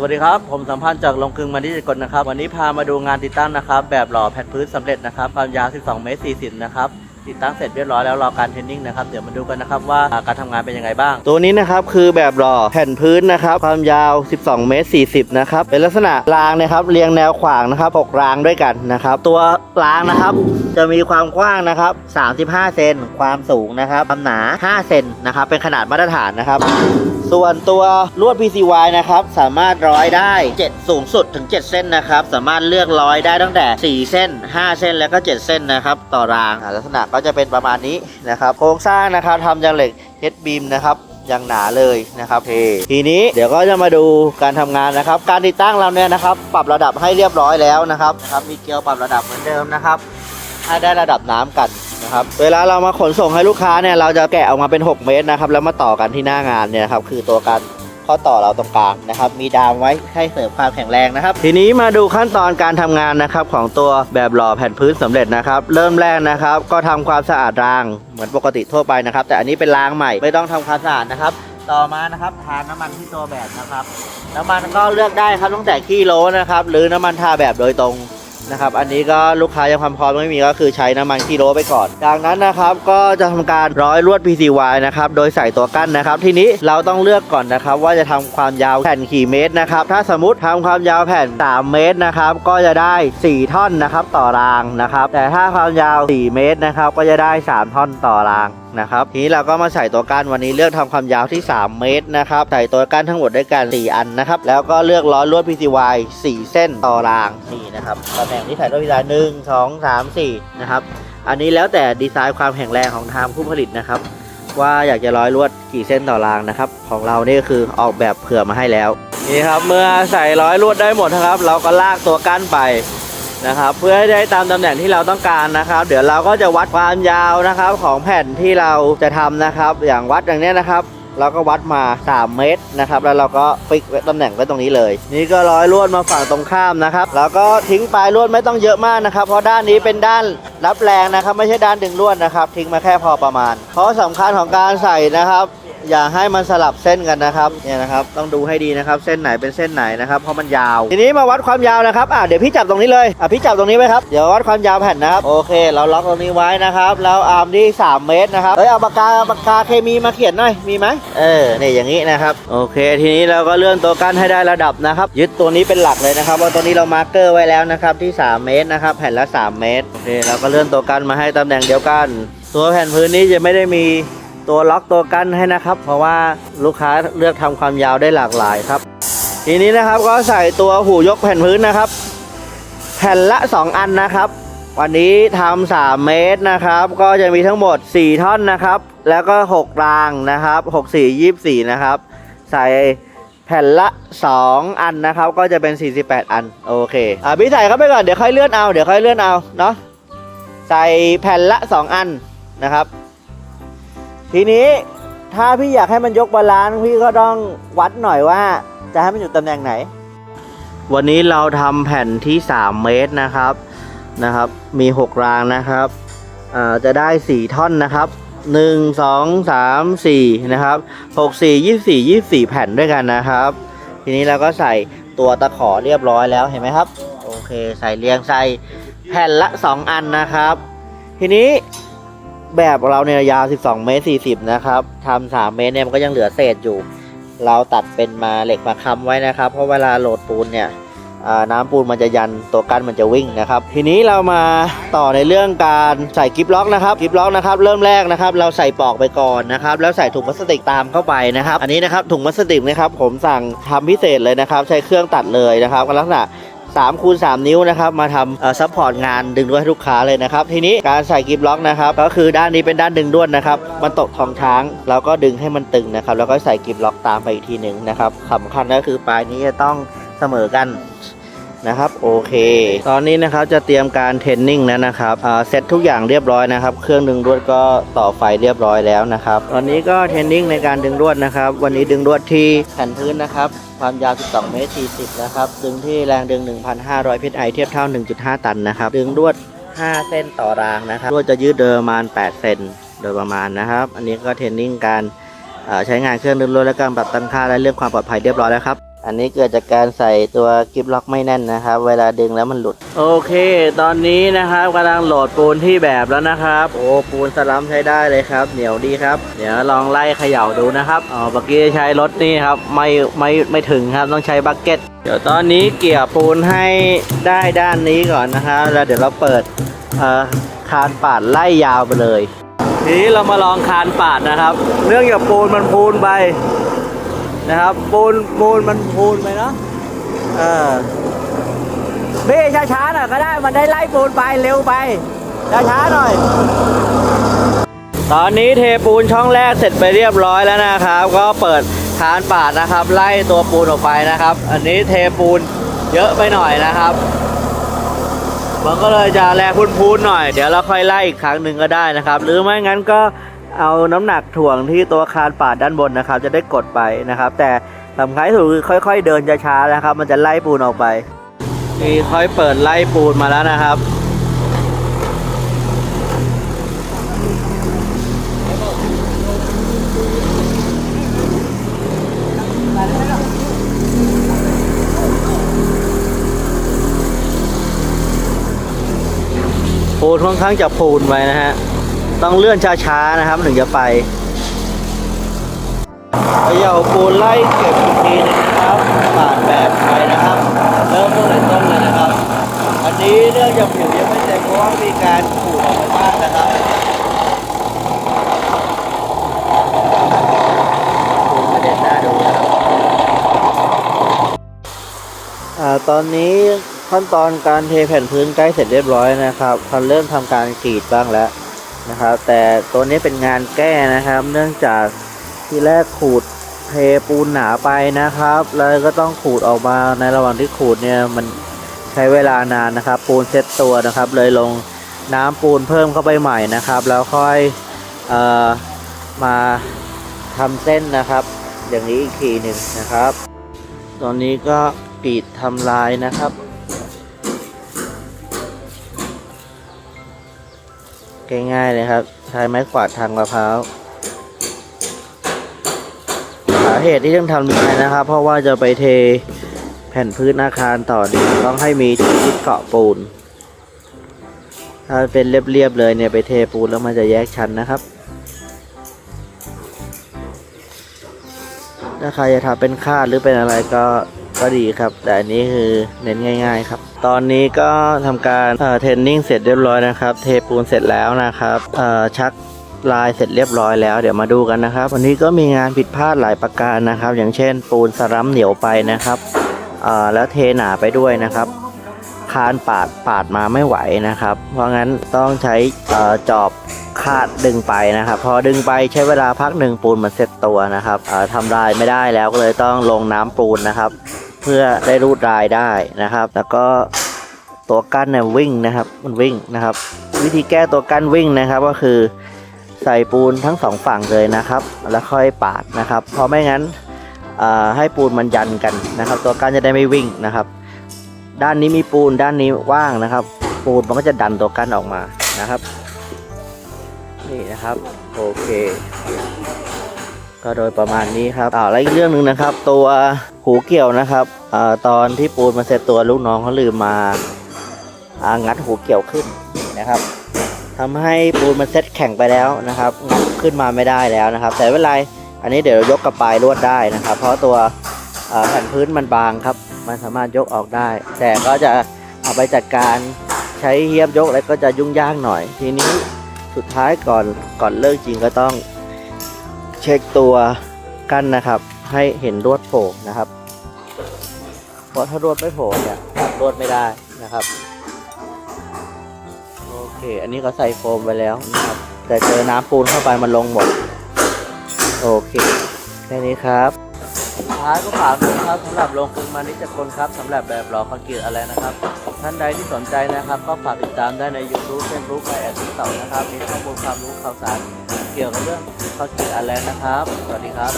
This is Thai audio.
สวัสดีครับ ผมสัมพันธ์จากลงกลึงมานิจกลนะครับ วันนี้พามาดูงานติดตั้งนะครับ แบบหล่อแผ่นพื้นสำเร็จนะครับ ความยาว 12 เมตร 40 นะครับ ติดตั้งเสร็จเรียบร้อยแล้วรอการเทนนิ่งนะครับ เดี๋ยวมาดูกันนะครับว่าการทำงานเป็นยังไงบ้าง ตัวนี้นะครับคือแบบหล่อแผ่นพื้นนะครับ ความยาว 12 เมตร 40 นะครับ เป็นลักษณะรางนะครับ เรียงแนวขวางนะครับ 6 รางด้วยกันนะครับ ตัวรางนะครับจะมีความกว้างนะครับ 35 เซน ความสูงนะครับ ความหนา 5 เซนนะครับ เป็นขนาดมาตรฐานนะครับ ส่วนตัวลวด PCY นะครับ สามารถร้อยได้ 7 สูงสุดถึง 7 เส้นนะครับ สามารถเลือกร้อยได้ตั้งแต่ 4 เส้น 5 เส้นแล้วก็ 7 เส้นนะครับ ต่อรางลักษณะก็จะเป็นประมาณนี้นะครับ โครงสร้างนะครับทำจากเหล็ก h b บีมนะครับอย่างหนาเลยนะครับเททีนี้เดี๋ยวก็จะมาดูการทำงานนะครับ การติดตั้งเราเนี่ยนะครับ ปรับระดับให้เรียบร้อยแล้วนะครับนะครับ มีเกลียวปรับระดับเหมือนเดิมนะครับ ให้ได้ระดับน้ำกัน นะครับเวลาเรามาขนส่งให้ลูกค้าเนี่ยเราจะแกะออกมาเป็น 6 เมตรนะครับแล้วมาต่อกันที่หน้างานเนี่ยครับคือตัวการข้อต่อเราตรงกลางนะครับมีดามไว้ให้เสริมความแข็งแรงนะครับ ทีนี้มาดูขั้นตอนการทำงานนะครับของตัวแบบหล่อแผ่นพื้นสำเร็จนะครับเริ่มแรกนะครับ ก็ทำความสะอาดรางเหมือนปกติทั่วไปนะครับ แต่อันนี้เป็นรางใหม่ไม่ต้องทำความสะอาดนะครับต่อมานะครับทาน้ำมันที่ตัวแบบนะครับ น้ำมันก็เลือกได้ครับตั้งแต่ขี้โลนะครับ หรือน้ำมันทาแบบโดยตรง นะครับ อันนี้ก็ลูกค้ายังความพร้อมไม่มีก็คือใช้น้ำมันกิโลไปก่อน จากนั้นนะครับก็จะทำการร้อยลวด PCY นะครับโดยใส่ตัวกั้นนะครับ ทีนี้เราต้องเลือกก่อนนะครับ ว่าจะทำความยาวแผ่นกี่เมตรนะครับ ถ้าสมมติทำความยาวแผ่น 3 เมตรนะครับ ก็จะได้ 4 ท่อนนะครับต่อรางนะครับ แต่ถ้าความยาว 4 เมตรนะครับ ก็จะได้ 3 ท่อนต่อรางนะครับทีนี้เราก็มาใส่ตัวกั้นวันนี้เลือกทำความยาวที่ 3 เมตรนะครับใส่ตัวกั้นทั้งหมดด้วยกัน 4 อันนะครับแล้วก็เลือกร้อยลวด PCY 4 เส้นต่อรางนี่นะครับตำแหน่งที่ใส่ลวด PCY หนึ่งสองสามสี่นะครับอันนี้แล้วแต่ดีไซน์ความแข็งแรงของทางผู้ผลิตนะครับว่าอยากจะร้อยลวดกี่เส้นต่อรางนะครับของเรานี่คือออกแบบเผื่อมาให้แล้วนี่ครับเมื่อใส่ร้อยลวดได้หมดนะครับ เราก็ลากตัวกั้นไป นะครับ เพื่อให้ได้ตามตำแหน่งที่เราต้องการนะครับ เดี๋ยวเราก็จะวัดความยาวนะครับ ของแผ่นที่เราจะทำนะครับ อย่างวัดอย่างนี้นะครับเราก็วัดมา 3 เมตรนะครับ แล้วเราก็ฟิกไว้ตำแหน่งไว้ตรงนี้เลย นี่ก็ร้อยลวดมาฝั่งตรงข้ามนะครับ แล้วก็ทิ้งปลายลวดไม่ต้องเยอะมากนะครับ เพราะด้านนี้เป็นด้านรับแรงนะครับ ไม่ใช่ด้านดึงลวดนะครับ ทิ้งมาแค่พอประมาณ เพราะสำคัญของการใส่นะครับ อย่าให้มันสลับเส้นกันนะครับเนี่ยนะครับต้องดูให้ดีนะครับ เส้นไหนเป็นเส้นไหนนะครับเพราะมันยาว ทีนี้มาวัดความยาวนะครับอะเดี๋ยวพี่จับตรงนี้เลยอะพี่จับตรงนี้ไว้ครับเดี๋ยววัดความยาวแผ่นนะครับโอเค เราล็อกตรงนี้ไว้นะครับแล้วอาร์มที่ 3 เมตรนะครับเฮ้ยเอาปากกาปากกาเคมีมาเขียนหน่อยมีไหมเออเนี่ยอย่างนี้นะครับโอเค ทีนี้เราก็เลื่อนตัวกั้นให้ได้ระดับนะครับ ยึดตัวนี้เป็นหลักเลยนะครับว่าตัวนี้เรามาร์กเกอร์ไว้แล้วนะครับที่ 3 เมตรนะครับแผ่นละ 3 เมตรโอเคเราก็เลื่อนตัวกั้นมาให้ตำแหน่งเดียวกัน ตัวแผ่นพื้นนี้จะไม่ได้มี ตัวล็อกตัวกั้นให้นะครับ เพราะว่าลูกค้าเลือกทำความยาวได้หลากหลายครับ ทีนี้นะครับก็ใส่ตัวหูยกแผ่นพื้นนะครับ แผ่นละ 2 อันนะครับ วันนี้ทำ3เมตรนะครับ ก็จะมีทั้งหมด 4 ท่อนนะครับ แล้วก็ 6 รางนะครับ6 4 24 นะครับ ใส่แผ่นละ 2 อันนะครับ ก็จะเป็น 48 อัน โอเคอะพี่ใส่เข้าไปก่อน เดี๋ยวค่อยเลื่อนเอา เดี๋ยวค่อยเลื่อนเอา เนาะ ใส่แผ่นละ 2 อันนะครับ ทีนี้ถ้าพี่อยากให้มันยกบาลานซ์พี่ก็ต้องวัดหน่อยว่า จะให้มันอยู่ตำแหน่งไหน วันนี้เราทำแผ่นที่ 3 เมตรนะครับนะครับ มี 6 รางนะครับอ่าจะได้ 4 ท่อนนะครับ 1 2 3 4 นะครับ 6 4 24 24 แผ่นด้วยกันนะครับ ทีนี้เราก็ใส่ตัวตะขอเรียบร้อยแล้วเห็นไหมครับ โอเค ใส่เรียงใส่แผ่นละ 2 อันนะครับ ทีนี้ แบบเราเนี่ยยาว12 เมตร 40 นะครับทำ3เมตรเนี่ยมันก็ยังเหลือเศษอยู่ เราตัดเป็นมาเหล็กมาค้ำไว้นะครับ เพราะเวลาโหลดปูนเนี่ยอ่าน้ำปูนมันจะยันตัวกั้นมันจะวิ่งนะครับ ทีนี้เรามาต่อในเรื่องการใส่กิฟล็อกนะครับกิฟล็อกนะครับเริ่มแรกนะครับ เราใส่ปลอกไปก่อนนะครับ แล้วใส่ถุงพลาสติกตามเข้าไปนะครับ อันนี้นะครับถุงพลาสติกนะครับผมสั่งทำพิเศษเลยนะครับ ใช้เครื่องตัดเลยนะครับลักษณะ 3คูณ3นิ้วนะครับมาทำซัพพอร์ตงานดึงด้วยให้ลูกค้าเลยนะครับ ทีนี้การใส่กิฟล็อกนะครับก็คือด้านนี้เป็นด้านดึงด้วนนะครับมันตกทองช้างเราก็ดึงให้มันตึงนะครับแล้วก็ใส่กิฟล็อกตามไปอีกทีหนึ่งนะครับสำคัญก็คือปลายนี้จะต้องเสมอกัน นะครับโอเค ตอนนี้นะครับจะเตรียมการเทรนนิ่งแล้วนะครับเซตทุกอย่างเรียบร้อยนะครับ เครื่องดึงรวดก็ต่อไฟเรียบร้อยแล้วนะครับตอนนี้ก็เทรนนิ่งในการดึงรวดนะครับ วันนี้ดึงรวดที่แผ่นพื้นนะครับความยาว 12 เมตร 40 นะครับ ดึงที่แรงดึง 1,500พิษไอเทียบเท่า 1.5 ตันนะครับ ดึงรวด 5 เส้นต่อรางนะครับ รวดจะยืดเดินประมาณ 8 เซนโดยประมาณนะครับ อันนี้ก็เทรนนิ่งการใช้งานเครื่องดึงรวดและการปรับตั้งค่าและเรื่องความปลอดภัยเรียบร้อยแล้วครับ อันนี้เกิดจากการใส่ตัวกิฟล็อกไม่แน่นนะครับ เวลาดึงแล้วมันหลุด โอเค ตอนนี้นะครับกำลังโหลดปูนที่แบบแล้วนะครับ โอ้ปูนสลัมใช้ได้เลยครับ เหนียวดีครับ เดี๋ยวลองไล่เขย่าดูนะครับอ๋อเมื่อกี้ใช้รถนี่ครับไม่ไม่ไม่ถึงครับต้องใช้บักเก็ตเดี๋ยวตอนนี้เกี่ยปูนให้ได้ด้านนี้ก่อนนะครับแล้วเดี๋ยวเราเปิดเอ่อคานปาดไล่ยาวไปเลย ทีนี้เรามาลองคานปาดนะครับ เนื่องจากปูนมันพูนไป นะครับปูนปูนมันพูนไปเนาะเออเบ้ช้าๆหน่อยก็ได้มันได้ไล่ปูนไปเร็วไปช้าๆหน่อย ตอนนี้เทปูนช่องแรกเสร็จไปเรียบร้อยแล้วนะครับ ก็เปิดคานปาดนะครับ ไล่ตัวปูนออกไปนะครับ อันนี้เทปูนเยอะไปหน่อยนะครับมันก็เลยจะแรงพูนๆหน่อย เดี๋ยวเราค่อยไล่อีกครั้งหนึ่งก็ได้นะครับ หรือไม่งั้นก็ เอาน้ำหนักถ่วงที่ตัวคานปาดด้านบนนะครับ จะได้กดไปนะครับ แต่สำคัญที่สุดคือค่อยๆ เดินช้าๆนะครับ มันจะไล่ปูนออกไปนี่ค่อยเปิดไล่ปูนมาแล้วนะครับปูนค่อนข้างจะปูนไปนะฮะ ต้องเลื่อนช้าๆนะครับ ถึงจะไปเขย่าปูนไล่เก็บอีกทีนะครับปาดแบบไปนะครับ เริ่มตั้งแต่ต้นเลยนะครับ อันนี้เนื่องจากผิวยังไม่เต็มเพราะว่ามีการขูดออกมาบ้างนะครับปูนกระเด็นหน้าดูนะครับอ่าตอนนี้ขั้นตอนการเทแผ่นพื้นใกล้เสร็จเรียบร้อยนะครับเขาเริ่มทำการกรีดบ้างแล้ว นะครับ แต่ตัวนี้เป็นงานแก้นะครับ เนื่องจากที่แรกขูดเทปูนหนาไปนะครับ แล้วก็ต้องขูดออกมาในระหว่างที่ขูดเนี่ยมันใช้เวลานานนะครับ ปูนเซ็ตตัวนะครับ เลยลงน้ำปูนเพิ่มเข้าไปใหม่นะครับ แล้วค่อยเอ่อมาทำเส้นนะครับ อย่างนี้อีกทีหนึ่งนะครับ ตอนนี้ก็กรีดทำลายนะครับ ง่ายๆเลยครับ ใช้ไม้กวาดทางมะพร้าวสาเหตุที่ต้องทำลายนะครับ เพราะว่าจะไปเทแผ่นพื้นอาคารต่อดีต้องให้มีที่เกาะปูน ถ้าเป็นเรียบๆเลยเนี่ยไปเทปูนแล้วมันจะแยกชั้นนะครับ ถ้าใครจะทำเป็นคาดหรือเป็นอะไรก็ก็ดีครับ แต่อันนี้คือเน้นง่าย ๆครับ ตอนนี้ก็ทำการเทรนนิ่งเสร็จเรียบร้อยนะครับ เทปูนเสร็จแล้วนะครับชักลายเสร็จเรียบร้อยแล้วเดี๋ยวมาดูกันนะครับ วันนี้ก็มีงานผิดพลาดหลายประการนะครับ อย่างเช่น ปูนสลัมเหนียวไปนะครับแล้วเทหนาไปด้วยนะครับคานปาดปาดมาไม่ไหวนะครับ เพราะงั้นต้องใช้จอบคาดดึงไปนะครับ พอดึงไปใช้เวลาพักหนึ่งปูนมันเซ็ตตัวนะครับทำลายไม่ได้แล้วก็เลยต้องลงน้ำปูนนะครับ พื่อได้รูดลายได้นะครับ แล้วก็ตัวกั้นเนี่ยวิ่งนะครับ มันวิ่งนะครับ วิธีแก้ตัวกั้นวิ่งนะครับก็คือใส่ปูนทั้งสองฝั่งเลยนะครับ แล้วค่อยปาดนะครับ เพราะไม่งั้นให้ปูนมันยันกันนะครับ ตัวกั้นจะได้ไม่วิ่งนะครับ ด้านนี้มีปูนด้านนี้ว่างนะครับ ปูนมันก็จะดันตัวกั้นออกมานะครับ นี่นะครับ โอเค ก็โดยประมาณนี้ครับอ่าแล้วอีกเรื่องหนึ่งนะครับ ตัวหูเกี่ยวนะครับอ่าตอนที่ปูนมาเสร็จตัวลูกน้องเขาลืมมาอ่างัดหูเกี่ยวขึ้นนะครับทำให้ปูนมันเซ็ตแข็งไปแล้วนะครับงัดขึ้นมาไม่ได้แล้วนะครับ แต่ไม่เป็นไรอันนี้เดี๋ยวยกกระปลายลวดได้นะครับ เพราะตัวแผ่นพื้นมันบางครับ มันสามารถยกออกได้ แต่ก็จะเอาไปจัดการใช้เฮียบยกแล้วก็จะยุ่งยากหน่อย ทีนี้สุดท้ายก่อนก่อนเลิกจริงก็ต้อง ช็คตัวกั้นนะครับ ให้เห็นรวดโผล่นะครับ เพราะถ้ารวดไม่โผล่เนี่ยตัดรวดไม่ได้นะครับ โอเค อันนี้ก็ใส่โฟมไปแล้วนะครับ แต่เจอน้ำปูนเข้าไปมันลงหมด โอเค แค่นี้ครับ ท้ายก็ฝากด้วยครับสำหรับโรงกลึงมานิจกลครับสำหรับแบบหล่อคอนกรีตอะไรนะครับ ท่านใดที่สนใจนะครับ ก็ฝากติดตามได้ใน YouTube Facebook และแอดทิกตอกนะครับมีข้อมูลความรู้ข่าวสาร เกี่ยวกับเรื่องคอนกรีตอะไรนะครับ สวัสดีครับ